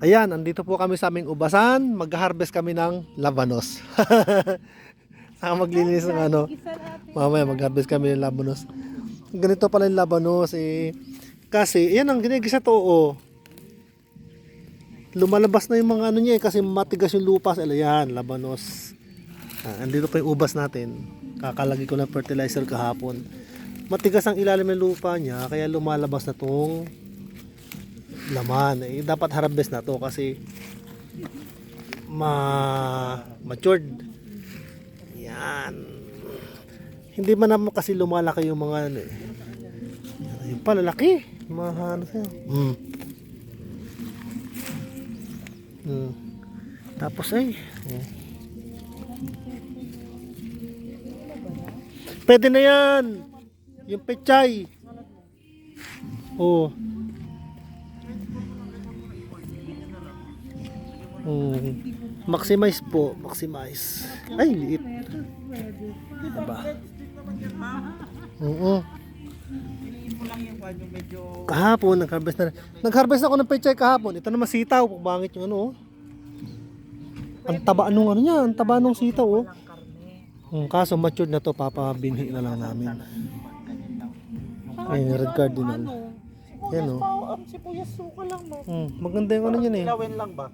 Ayan, andito po kami sa aming ubasan. Mag-harvest kami ng labanos. Saka maglilinis ng ano. Mamaya mag-harvest kami ng labanos. Ganito pala yung labanos eh. Kasi, yan ang ginigisa to oh. Lumalabas na yung mga ano niya eh, kasi matigas yung lupa. Ala yan, labanos. Ah, andito pa yung ubas natin. Kakalagi ko ng fertilizer kahapon. Matigas ang ilalim ng lupa niya, kaya lumalabas na tong laman. Eh, dapat harvest na to kasi ma matured. Yan. Hindi man naman kasi lumalaki yung mga ano eh. Yung palalaki. Mga ano siya. Mm. Mm. Tapos ay. eh. Pwede na yan. Yung pechay. Oh. Mm. Maximize po, maximize. Ay, liit. Diba? Oo. Kahapon, nag-harvest na. Nag-harvest ako ng pechay kahapon. Ito naman sitaw. Bangit yung ano, oh. Ang taba nung ano niya, ang taba nung sitaw, oh. Hmm, kaso matured na to, papabinhi na lang namin. Ay, red cardinal. Yan, oh. Ang sibuyas suka lang mo. Hmm, maganda yung ano yan, eh. Ilawin lang ba?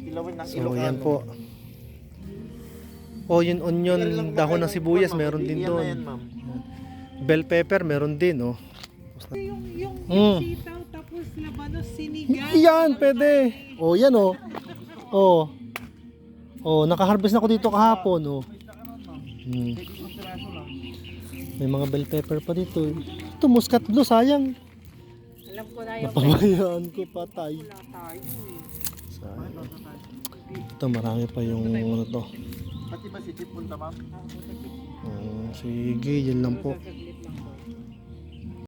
Ilawin ng So, Ilocano. yan po. Oh, yung onion, dahon ng sibuyas, meron din yan, doon. ma'am. Bell pepper, meron din, oh. Yung, yung, Mm. sitaw tapos labanos sinigang. Yan, pwede. Oh, yan, oh. Oh. Oh, nakaharvest na ako dito kahapon, oh. Hmm. May mga bell pepper pa dito. eh. Ito, muscat blue, sayang. Alam ko na yung Napabayaan ko patay. wala tayo eh. Sayang. Ito, marami pa yung ano to. Pati ba si Chip punta, ma'am? Hmm, sige, yan lang po.